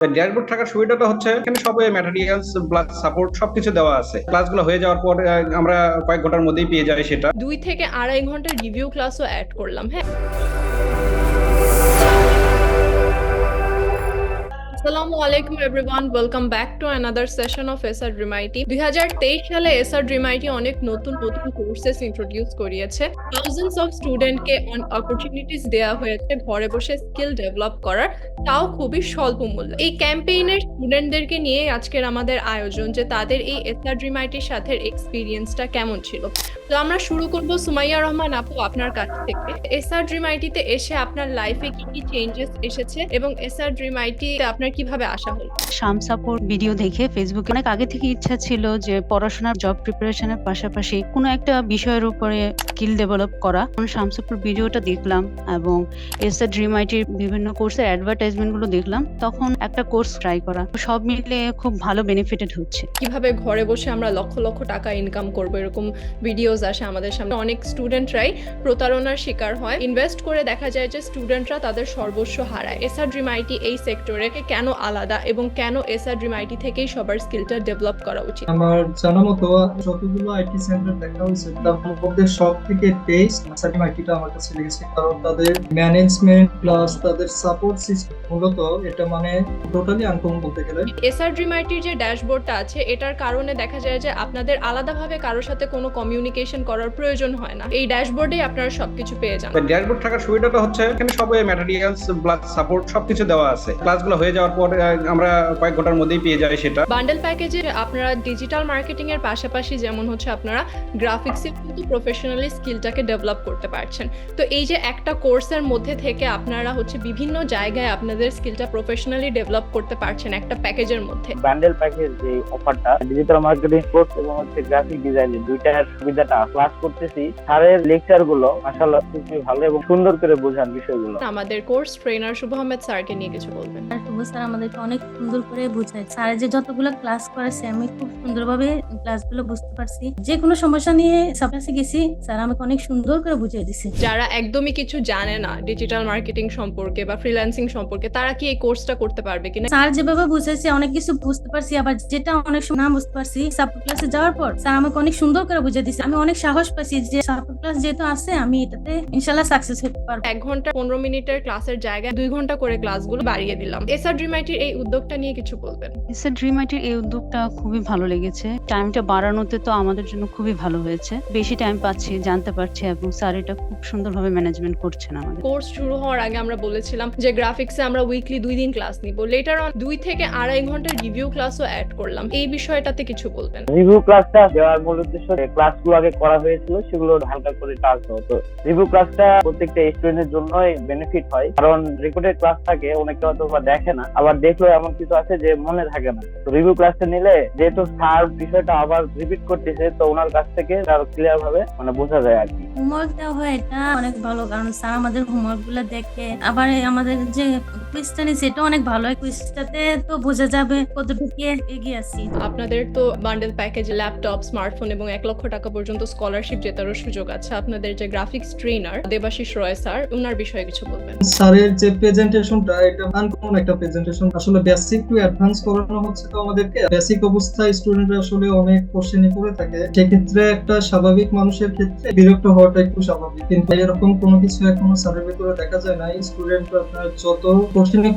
Dashboard থাকার সুবিধাটা হচ্ছে এখানে সব ম্যাটেরিয়ালস প্লাস সাপোর্ট সবকিছু দেওয়া আছে। ক্লাসগুলো হয়ে যাওয়ার পর আমরা কয়েক ঘণ্টার মধ্যেই পেয়ে যাই সেটা। দুই থেকে আড়াই ঘণ্টার রিভিউ ক্লাসও অ্যাড করলাম হ্যাঁ। আসসালামু আলাইকুম everyone welcome back to another session of SR সালে এসআর অনেক নতুন নতুন কোর্সেস ইন্ট্রোডিউস করিয়েছে। থাউজেন্ডস অফ স্টুডেন্টকে অপরচুনিটিস দেওয়া হয়েছে ঘরে বসে স্কিল ডেভেলপ করার। তাও খুবই স্বল্প এই ক্যাম্পেইনের স্টুডেন্টদেরকে নিয়ে আজকের আমাদের আয়োজন যে তাদের এই এসআর রিমাইটির সাথে এক্সপিরিয়েন্সটা কেমন ছিল। তো আমরা শুরু করব সুমাইয়া রহমান আপু আপনার কাছ থেকে। এসআর ড্রিম আইটিতে এসে আপনার লাইফে কি কি চেঞ্জেস এসেছে এবং এসআর ড্রিম আপনার কীভাবে আসা হলো? শামসাপুর ভিডিও দেখে ফেসবুকে অনেক আগে থেকে ইচ্ছা ছিল যে পড়াশোনার জব প্রিপারেশনের পাশাপাশি কোনো একটা বিষয়ের উপরে স্কিল ডেভেলপ করা। তখন শামসাপুর ভিডিওটা দেখলাম এবং এসআর ড্রিম আইটির বিভিন্ন কোর্সের অ্যাডভার্টাইজমেন্টগুলো দেখলাম। তখন একটা কোর্স ট্রাই করা। সব মিলে খুব ভালো বেনিফিটেড হচ্ছে। কীভাবে ঘরে বসে আমরা লক্ষ লক্ষ টাকা ইনকাম করব এরকম ভিডিওস আসে আমাদের সামনে। অনেক স্টুডেন্টরাই প্রতারণার শিকার হয়। ইনভেস্ট করে দেখা যায় যে স্টুডেন্টরা তাদের সর্বস্ব হারায়। এসআর ড্রিম আইটি এই সেক্টরে কেন আলাদা এবং কেন এসআর ড্রিম আইটি থেকেই সবার স্কিলটা ডেভেলপ করা উচিত? আমার জানা মতো যতগুলো আইটি সেন্টার দেখা হয়েছে তার মধ্যে সব থেকে বেস্ট সার্টিম আইটিটা আমার কাছে লেগেছে কারণ তাদের ম্যানেজমেন্ট প্লাস তাদের সাপোর্ট সিস্টেম মূলত এটা মানে টোটালি আনকমন বলতে গেলে। এসআর ড্রিম আইটির যে ড্যাশবোর্ডটা আছে এটার কারণে দেখা যায় যে আপনাদের আলাদাভাবে কারোর সাথে কোনো কমিউনিকেশন করার প্রয়োজন হয় না। এই ড্যাশবোর্ডে আপনারা সবকিছু পেয়ে যান। ড্যাশবোর্ড থাকার সুবিধাটা হচ্ছে এখানে সব ম্যাটেরিয়ালস প্লাস সাপোর্ট সবকিছু দেওয়া আছে। ক্লাসগুলো হয়ে যাওয়ার পর আমরা কয়েক ঘণ্টার মধ্যেই পেয়ে যাই সেটা। বান্ডেল প্যাকেজে আপনারা ডিজিটাল মার্কেটিং এর পাশাপাশি যেমন হচ্ছে আপনারা গ্রাফিক্সে কিন্তু প্রফেশনালি স্কিলটাকে ডেভেলপ করতে পারছেন। তো এই যে একটা কোর্সের মধ্যে থেকে আপনারা হচ্ছে বিভিন্ন জায়গায় আপনাদের স্কিলটা প্রফেশনালি ডেভেলপ করতে পারছেন একটা প্যাকেজের মধ্যে। বান্ডেল প্যাকেজ যে অফারটা ডিজিটাল মার্কেটিং কোর্স এবং হচ্ছে গ্রাফিক ডিজাইন দুইটার সুবিধাটা ক্লাস করতেছি। স্যারের লেকচারগুলো মাসাল্লাহ খুবই ভালো এবং সুন্দর করে বোঝান বিষয়গুলো। আমাদের কোর্স ট্রেনার শুভ আহমেদ স্যারকে নিয়ে কিছু বলবেন। শুভ স্যার আমাদেরকে অনেক সুন্দর করে বোঝায়। স্যার যে যতগুলো ক্লাস করেছে আমি খুব সুন্দরভাবে ক্লাসগুলো বুঝতে পারছি। যে কোনো সমস্যা নিয়ে সাপেসে গেছি স্যার আমাকে অনেক সুন্দর করে বুঝিয়ে দিছে। যারা একদমই কিছু জানে না ডিজিটাল মার্কেটিং সম্পর্কে বা ফ্রিল্যান্সিং সম্পর্কে তারা কি এই কোর্সটা করতে পারবে কিনা? স্যার যেভাবে বুঝাইছে অনেক কিছু বুঝতে পারছি আবার যেটা অনেক সময় না বুঝতে পারছি সাপোর্ট ক্লাসে যাওয়ার পর স্যার আমাকে অনেক সুন্দর করে বুঝিয়ে দিছে। আমি অনেক সাহস পাইছি যে সাপোর্ট ক্লাস যেহেতু আছে আমি এটাতে ইনশাল্লাহ সাকসেস হতে পারব। এক ঘণ্টা পনেরো মিনিটের ক্লাসের জায়গায় দুই ঘণ্টা করে ক্লাসগুলো বাড়িয়ে দিলাম। এসআর ড্রিমাইটির এই উদ্যোগটা নিয়ে কিছু বলবেন? এসআর ড্রিম আইটির এই উদ্যোগটা খুবই ভালো লেগেছে। টাইমটা বাড়ানোতে তো আমাদের জন্য খুবই ভালো হয়েছে। বেশি টাইম পাচ্ছি জানতে পারছি এবং স্যার এটা খুব সুন্দরভাবে ম্যানেজমেন্ট করছেন আমাদের। কোর্স শুরু হওয়ার আগে আমরা বলেছিলাম যে গ্রাফিক্সে আমরা উইকলি দুই দিন ক্লাস নিব। লেটার অন দুই থেকে আড়াই ঘণ্টার রিভিউ ক্লাসও অ্যাড করলাম। এই বিষয়টাতে কিছু বলবেন? রিভিউ ক্লাসটা দেওয়ার মূল উদ্দেশ্য ক্লাসগুলো আগে করা হয়েছিল সেগুলো হালকা করে টাচ হতো। রিভিউ ক্লাসটা প্রত্যেকটা স্টুডেন্টের জন্যই বেনিফিট হয়। কারণ রেকর্ডেড ক্লাস থাকে অনেকে হয়তো বা দেখে না। আবার দেখলেও এমন কিছু আছে যে মনে থাকে না। তো রিভিউ ক্লাসটা নিলে যেহেতু স্যার বিষয়টা আবার রিপিট করতেছে তো ওনার কাছ থেকে আরও ক্লিয়ার ভাবে মানে বোঝা যায় আর কি। হোমওয়ার্ক দেওয়া হয় এটা অনেক ভালো কারণ স্যার আমাদের হোমওয়ার্কগুলো দেখে আবার আমাদের যে কুইজটা অনেক ভালো। হয় কুইজটাতে তো বোঝা যাবে কতটুকু এগিয়ে আছি। আপনাদের তো বান্ডেল প্যাকেজ ল্যাপটপ স্মার্টফোন এবং এক লক্ষ টাকা পর্যন্ত স্কলারশিপ জেতারও সুযোগ আছে। আপনাদের যে graphics trainer Debashish Roy sir ওনার বিষয়ে কিছু বলবেন। স্যারের যে প্রেজেন্টেশনটা এটা আনকমন একটা প্রেজেন্টেশন আসলে বেসিক টু অ্যাডভান্স করানো হচ্ছে তো আমাদেরকে। বেসিক অবস্থায় স্টুডেন্টরা আসলে অনেক কোশ্চেনে পড়ে থাকে। সেক্ষেত্রে একটা স্বাভাবিক মানুষের ক্ষেত্রে বিরক্ত হওয়াটা একটু স্বাভাবিক। কিন্তু এরকম কোনো কিছু এখনও স্যারের ভিতরে দেখা যায় না আপনার যত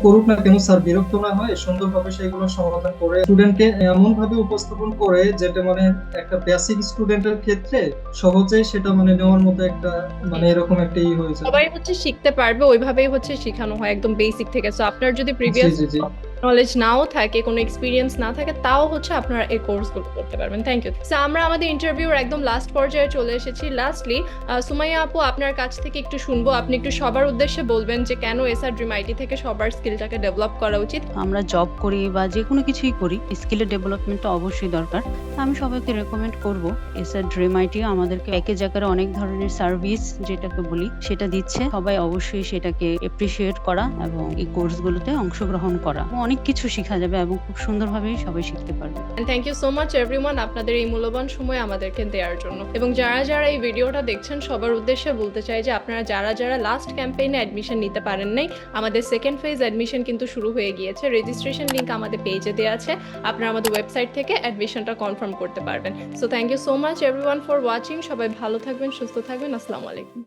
করুক না কেন স্যার বিরক্ত না হয়, সুন্দরভাবে সমাধান করে। স্টুডেন্টকে এমন ভাবে উপস্থাপন করে যেটা মানে একটা বেসিক স্টুডেন্টের ক্ষেত্রে সহজেই সেটা মানে নেওয়ার মতো একটা মানে এরকম একটা ই হয়েছে সবাই হচ্ছে শিখতে পারবে, ওইভাবেই হচ্ছে শেখানো হয়, একদম বেসিক থেকে। সো আপনার যদি জি 姐姐 নলেজ নাও থাকে, কোনো এক্সপিরিয়েন্স না থাকে, তাও হচ্ছে আপনারা এই কোর্সগুলো করতে পারবেন। থ্যাংক ইউ সো আমরা আমাদের ইন্টারভিউর একদম লাস্ট পর্যায়ে চলে এসেছি। লাস্টলি সুমাইয়া আপু, আপনার কাছ থেকে একটু শুনব। আপনি একটু সবার উদ্দেশ্যে বলবেন যে, কেন এসআর ড্রিম আইটি থেকে সবার স্কিলটাকে ডেভেলপ করা উচিত? আমরা জব করি বা যে কোনো কিছুই করি স্কিলের ডেভেলপমেন্টটা অবশ্যই দরকার। আমি সবাইকে রেকমেন্ড করব এসআর ড্রিম আইটি আমাদেরকে প্যাকেজ আকারে অনেক ধরনের সার্ভিস যেটাকে বলি, সেটা দিচ্ছে। সবাই অবশ্যই সেটাকে এপ্রিসিয়েট করা এবং এই কোর্সগুলোতে অংশগ্রহণ করা। অনেক অনেক কিছু শেখা যাবে এবং খুব সুন্দরভাবেই সবাই শিখতে পারবে। Thank you so much everyone আপনাদের এই মূল্যবান সময় আমাদেরকে দেওয়ার জন্য। এবং যারা যারা এই ভিডিওটা দেখছেন, সবার উদ্দেশ্যে বলতে চাই যে আপনারা যারা যারা লাস্ট ক্যাম্পেইনে অ্যাডমিশন নিতে পারেন নাই, আমাদের সেকেন্ড ফেজ অ্যাডমিশন কিন্তু শুরু হয়ে গিয়েছে। রেজিস্ট্রেশন লিংক আমাদের পেজে দেওয়া আছে। আপনারা আমাদের ওয়েবসাইট থেকে অ্যাডমিশনটা কনফার্ম করতে পারবেন। So thank you so much everyone for watching সবাই ভালো থাকবেন, সুস্থ থাকবেন। আসসালামু আলাইকুম।